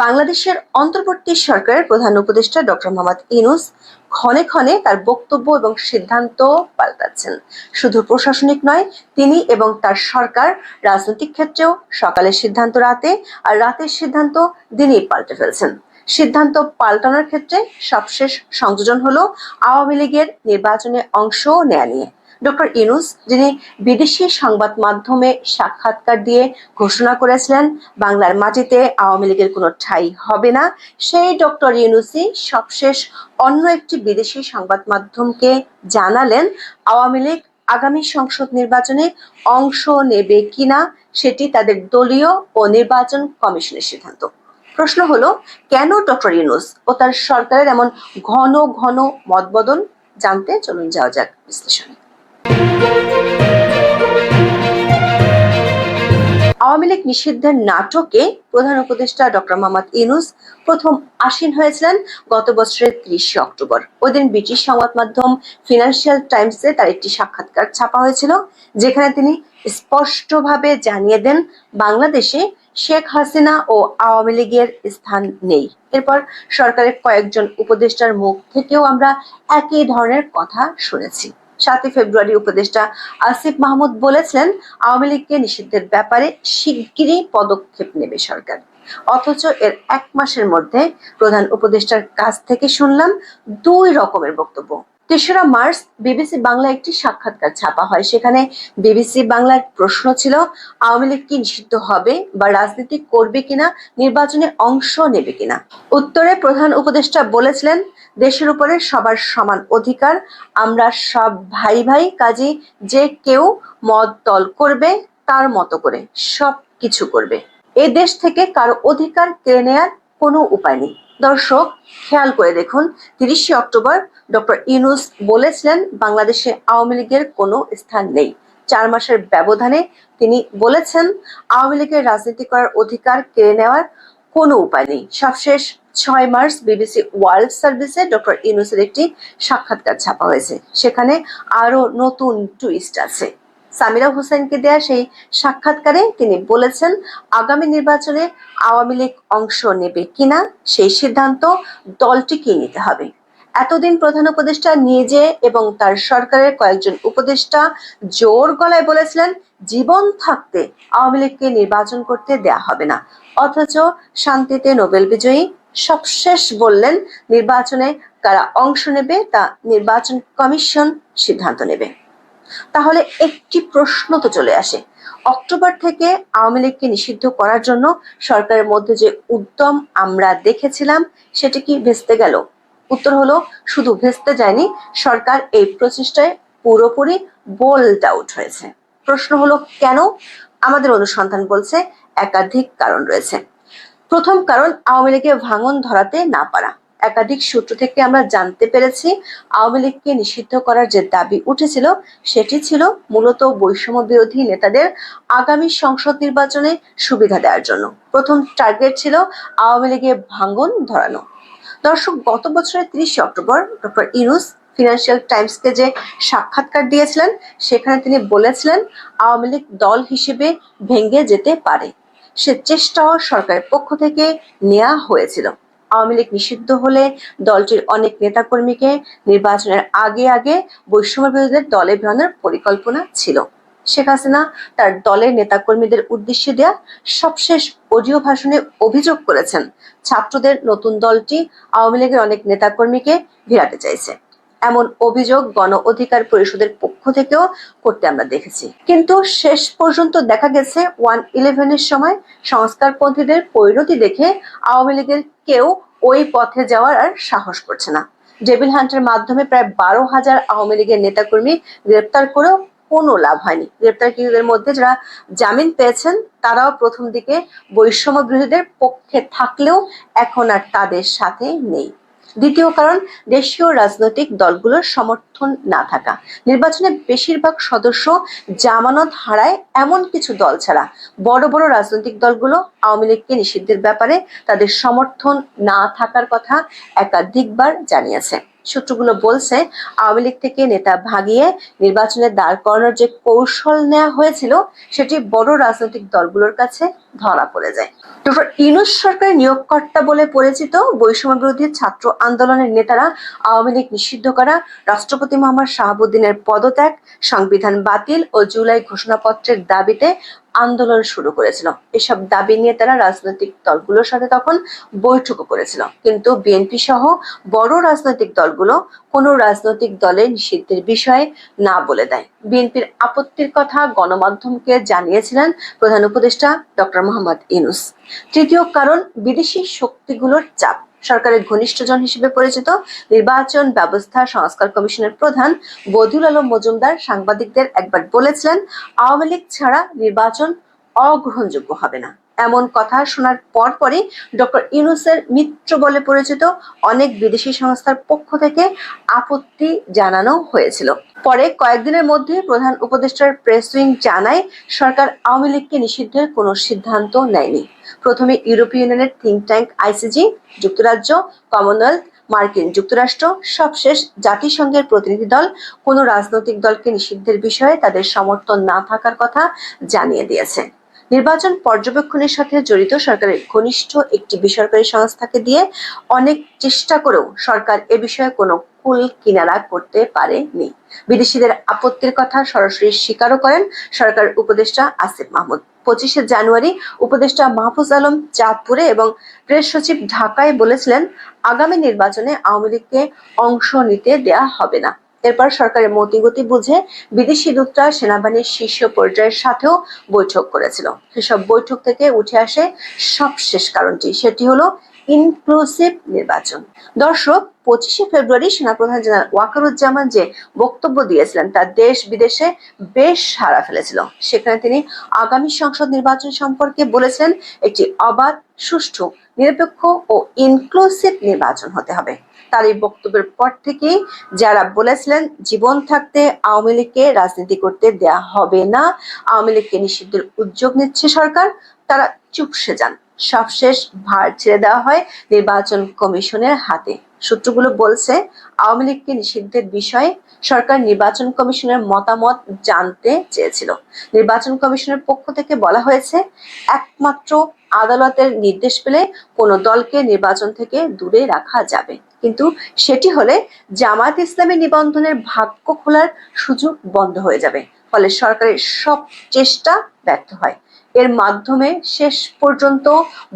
বাংলাদেশের অন্তর্বর্তী সরকারের প্রধান উপদেষ্টা ডক্টর মোহাম্মদ ইনুস ক্ষণে ক্ষণে তার বক্তব্য এবং সিদ্ধান্ত পাল্টাচ্ছেন। শুধু প্রশাসনিক নয়, তিনি এবং তার সরকার রাজনৈতিক ক্ষেত্রেও সকালের সিদ্ধান্ত, রাতে আর রাতের সিদ্ধান্ত দিনই পাল্টে ফেলছেন। সিদ্ধান্ত পাল্টানোর ক্ষেত্রে সবশেষ সংযোজন হলো আওয়ামী লীগের নির্বাচনে অংশ নেয়া নিয়ে। ডক্টর ইনুস, যিনি বিদেশি সংবাদ মাধ্যমে সাক্ষাৎকার দিয়ে ঘোষণা করেছিলেন, বাংলার মাটিতে আওয়ামী লীগের কোনো ঠাঁই হবে না। সেই ডক্টর ইউনুসই সবশেষ অন্য একটি বিদেশি সংবাদ মাধ্যমকে জানালেন, আওয়ামী লীগ আগামী সংসদ নির্বাচনে অংশ নেবে কিনা সেটি তাদের দলীয় ও নির্বাচন কমিশনের সিদ্ধান্ত। প্রশ্ন হলো, কেন ডক্টর ইউনুস ও তার সরকারের এমন ঘন ঘন মতবদল? জানতে চলুন, যাওয়া যাক বিশ্লেষণে। আওয়ামী লীগ নিষিদ্ধের নাটকে প্রধান উপদেষ্টা ডক্টর মোহাম্মদ ইনুস প্রথম আসীন হয়েছিলেন গত বছরের ত্রিশে অক্টোবর। ওই দিন ব্রিটিশ সংবাদ মাধ্যম ফিনান্সিয়াল টাইমসে তার একটি সাক্ষাৎকার ছাপা হয়েছিল, যেখানে তিনি স্পষ্টভাবে জানিয়ে দেন, বাংলাদেশে শেখ হাসিনা ও আওয়ামী লীগের স্থান নেই। এরপর সরকারের কয়েকজন উপদেষ্টার মুখ থেকেও আমরা একই ধরনের কথা শুনেছি। সাতই ফেব্রুয়ারি উপদেষ্টা আসিফ মাহমুদ বলেছিলেন, আওয়ামী লীগকে নিষিদ্ধের ব্যাপারে শিগগিরই পদক্ষেপ নেবে সরকার। অথচ এর এক মাসের মধ্যে প্রধান উপদেষ্টার কাছ থেকে শুনলাম দুই রকমের বক্তব্য। তেসরা মার্চ বিবিসি বাংলা একটি সাক্ষাৎকার ছাপা হয়। সেখানে বিবিসি বাংলার প্রশ্ন ছিল, আওয়ামী লীগ কি নিষিদ্ধ হবে বা রাজনীতি করবে কিনা, নির্বাচনে অংশ নেবে কিনা? উত্তরে প্রধান উপদেষ্টা বলেছিলেন, দেশের উপরে সবার সমান অধিকার, আমরা সব ভাই ভাই, কাজে যে কেউ মত দল করবে, তার মতো করে সব কিছু করবে। এ দেশ থেকে কারও অধিকার কেড়ে নেয়ার কোনো উপায় নেই। দর্শক, খেয়াল করে দেখুন, তিরিশে অক্টোবর ডক্টর ইউনুস বলেছিলেন, বাংলাদেশে আওয়ামী লীগের কোনো স্থান নেই। চার মাসের ব্যবধানে তিনি বলেছেন, আওয়ামী লীগের রাজনীতি করার অধিকার কেড়ে নেওয়ার কোনো উপায় নেই। সবশেষ ছয় মার্চ বিবিসি ওয়ার্ল্ড সার্ভিসে ডক্টর ইউনুসের একটি সাক্ষাৎকার ছাপা হয়েছে। সেখানে আরও নতুন টুইস্ট আছে। সামিরা হোসেনকে দেয়া সেই সাক্ষাৎকারে তিনি বলেছেন, আগামী নির্বাচনে আওয়ামী লীগ অংশ নেবে কিনা সেই সিদ্ধান্ত দলটিকে নিতে হবে। এতদিন প্রধান উপদেষ্টা নিজে এবং তার সরকারের কয়েকজন উপদেষ্টা জোর গলায় বলেছিলেন, জীবন থাকতে আওয়ামী লীগকে নির্বাচন করতে দেয়া হবে না। অথচ শান্তিতে নোবেল বিজয়ী সবশেষ বললেন, নির্বাচনে কারা অংশ নেবে তা নির্বাচন কমিশন সিদ্ধান্ত নেবে। তাহলে একটি প্রশ্ন তো চলে আসে। অক্টোবর থেকে আওয়ামী লীগকে নিষিদ্ধ করার জন্য সরকারের মধ্যে যে উদ্যম আমরা দেখেছিলাম, সেটি কি ভেস্তে গেল? উত্তর হলো, শুধু ভেস্তে যায়নি, সরকার এই প্রচেষ্টায় পুরোপুরি বোল্ড আউট হয়েছে। প্রশ্ন হলো, কেন? আমাদের অনুসন্ধান বলছে, একাধিক কারণ রয়েছে। প্রথম কারণ, আওয়ামী লীগের ভাঙন ধরাতে না পারা। একাধিক সূত্র থেকে আমরা জানতে পেরেছি, আওয়ামী লীগকে নিষিদ্ধ করার যে দাবি উঠেছিল, সেটি ছিল মূলত বৈষম্য বিরোধী নেতাদের আগামী সংসদ নির্বাচনে সুবিধা দেওয়ার জন্য। প্রথম টার্গেট ছিল আওয়ামী লীগের ভাঙ্গন ধরানো। দর্শক, গত বছরের তিরিশে অক্টোবর ডক্টর ইনুস ফিনান্সিয়াল টাইমসকে যে সাক্ষাৎকার দিয়েছিলেন, সেখানে তিনি বলেছিলেন, আওয়ামী লীগ দল হিসেবে ভেঙে যেতে পারে। সে চেষ্টাও সরকারের পক্ষ থেকে নেওয়া হয়েছিল। আওয়ামী লীগ নিষিদ্ধ হলে দলটির অনেক নেতাকর্মীকে নির্বাচনের আগে আগে বৈষম্য বিরোধীদের দলে ভেড়ানোর পরিকল্পনা ছিল। শেখ হাসিনা তার দলের নেতাকর্মীদের উদ্দেশ্যে দেয়া সবশেষ অডিও ভাষণে অভিযোগ করেছেন, ছাত্রদের নতুন দলটি আওয়ামী লীগের অনেক নেতাকর্মীকে ভিড়াতে চাইছে। এমন অভিযোগ গণ অধিকার পরিষদের পক্ষ থেকেও করতে আমরা দেখেছি। কিন্তু শেষ পর্যন্ত দেখা গেছে ওয়ান ইলেভেনের সময় সংস্কারপন্থীদের পরিণতি দেখে আওয়ামী লীগের কেউ ওই পথে যাওয়ার আর সাহস করছে না। ডেভিল হান্টের মাধ্যমে প্রায় বারো হাজার আওয়ামী লীগের নেতাকর্মী গ্রেপ্তার করেও কোনো লাভ হয়নি। গ্রেপ্তারকৃতদের মধ্যে যারা জামিন পেয়েছেন, তারাও প্রথম দিকে বৈষম্য বিরোধীদের পক্ষে থাকলেও এখন আর তাদের সাথে নেই। দ্বিতীয় কারণ, দেশীয় রাজনৈতিক দলগুলোর সমর্থন না থাকা। নির্বাচনে বেশিরভাগ সদস্য জামানত হারায় এমন কিছু দল ছাড়া। বড় বড় রাজনৈতিক দলগুলো আওয়ামী লীগকে নিষিদ্ধের ব্যাপারে তাদের সমর্থন না থাকার কথা একাধিকবার জানিয়েছে। সূত্রগুলো বলছে, আওয়ামী লীগ থেকে নেতা ভাগিয়ে নির্বাচনে দাঁড় করানোর যে কৌশল নেওয়া হয়েছিল, সেটি বড় রাজনৈতিক দলগুলোর কাছে ধরা পড়ে যায়। ডক্টর ইনুস সরকারের নিয়োগকর্তা বলে পরিচিত বৈষম্য বিরোধী ছাত্র আন্দোলনের নেতারা আওয়ামী লীগ নিষিদ্ধ করা, রাষ্ট্রপতি মোহাম্মদ শাহাবুদ্দিনের পদত্যাগ, সংবিধান বাতিল ও জুলাই ঘোষণাপত্রের দাবিতে আন্দোলন শুরু করেছিল। এসব দাবি নিয়ে তারা রাজনৈতিক দলগুলোর সাথে তখন বৈঠকও করেছিল। কিন্তু বিএনপি সহ বড় রাজনৈতিক দলগুলো কোনো রাজনৈতিক দলের নিষিদ্ধের বিষয়ে না বলে দেয়। বিএনপির আপত্তির কথা গণমাধ্যমকে জানিয়েছিলেন প্রধান উপদেষ্টা ডক্টর মোহাম্মদ ইনুস তৃতীয় কারণ, বিদেশি শক্তিগুলোর চাপ। সরকারের ঘনিষ্ঠজন হিসেবে পরিচিত নির্বাচন ব্যবস্থা সংস্কার কমিশনের প্রধান বদিউল আলম মজুমদার সাংবাদিকদের একবার বলেছিলেন, আওয়ামী লীগ ছাড়া নির্বাচন অগ্রহণযোগ্য হবে না। এমন কথা শোনার পর পরপরই ডক্টর ইউনুসের মিত্র বলে পরিচিত অনেক বিদেশি সংস্থার পক্ষ থেকে আপত্তি জানানো হয়েছিল। পরে কয়েকদিনের মধ্যে প্রধান উপদেষ্টার প্রেস উইং জানায়, সরকার আওয়ামী লীগকে নিষিদ্ধের কোনো সিদ্ধান্ত নেয়নি। প্রথমে ইউরোপীয় ইউনিয়নের থিঙ্ক ট্যাঙ্ক আইসিজি, যুক্তরাজ্য, কমনওয়েলথ, মার্কিন যুক্তরাষ্ট্র, সবশেষ জাতিসংঘের প্রতিনিধি দল কোনো রাজনৈতিক দলকে নিষিদ্ধের বিষয়ে তাদের সমর্থন না থাকার কথা জানিয়ে দিয়েছে। নির্বাচন পর্যবেক্ষণের সাথে জড়িত সরকারের ঘনিষ্ঠ একটি বেসরকারি সংস্থাকে দিয়ে অনেক চেষ্টা করেও সরকার এ বিষয়ে কোনো কুল কিনারা করতে পারেনি। বিদেশিদের আপত্তির কথা সরাসরি স্বীকারও করেন সরকার উপদেষ্টা আসিফ মাহমুদ। পঁচিশে জানুয়ারি উপদেষ্টা মাহফুজ আলম চাঁদপুরে এবং প্রেস সচিব ঢাকায় বলেছিলেন, আগামী নির্বাচনে আওয়ামী লীগকে অংশ নিতে দেয়া হবে না। এরপর সরকারের মতিগতি বুঝে বিদেশি দূতরা সেনাবাহিনীর শীর্ষ পর্যায়ের সাথেও বৈঠক করেছিল। সেসব বৈঠক থেকে উঠে আসে সবশেষ কারণটি। সেটি হলো ইনক্লুসিভ নির্বাচন। দর্শক, পঁচিশে ফেব্রুয়ারি সেনাপ্রধান জেনারেল ওয়াকারুজ্জামান যে বক্তব্য দিয়েছিলেন তা দেশ বিদেশে বেশ সাড়া ফেলেছিল। সেখানে তিনি আগামী সংসদ নির্বাচন সম্পর্কে বলেছেন, একটি অবাধ, সুষ্ঠু, নিরপেক্ষ ও ইনক্লুসিভ নির্বাচন হতে হবে। তার এই বক্তব্যের পর থেকেই যারা বলেছিলেন, জীবন থাকতে আওয়ামী লীগকে রাজনীতি করতে দেয়া হবে না, আওয়ামী লীগকে নিষিদ্ধের উদ্যোগ নিচ্ছে সরকার, তারা চুপসে যান। সবশেষ ভার ছেড়ে দেওয়া হয় নির্বাচন কমিশনের হাতে। সূত্রগুলো বলছে, আওয়ামী লীগকে নিষিদ্ধের বিষয়ে সরকার নির্বাচন কমিশনের মতামত জানতে চেয়েছিল। নির্বাচন কমিশনের পক্ষ থেকে বলা হয়েছে, একমাত্র আদালতের নির্দেশ পেলে কোনো দলকে নির্বাচন থেকে দূরে রাখা যাবে। কিন্তু সেটি হলে জামায়াত ইসলামী নিবন্ধনের ভাগ্য খোলার সুযোগ বন্ধ হয়ে যাবে। ফলে সরকারের সব চেষ্টা ব্যর্থ হয়। এর মাধ্যমে শেষ পর্যন্ত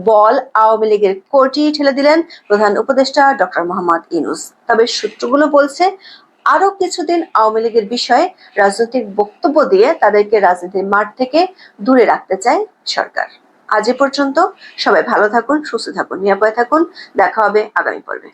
বল আওয়ামী লীগের কোর্টে ঠেলে দিলেন প্রধান উপদেষ্টা ডক্টর মোহাম্মদ ইনুস তবে সূত্রগুলো বলছে আরও কিছুদিন আওয়ামী লীগের বিষয়ে রাজনৈতিক বক্তব্য দিয়ে তাদেরকে রাজনীতির মাঠ থেকে দূরে রাখতে চায় সরকার। আজ এ পর্যন্ত সবাই ভালো থাকুন, সুস্থ থাকুন, নিরাপদে থাকুন। দেখা হবে আগামী পর্বে।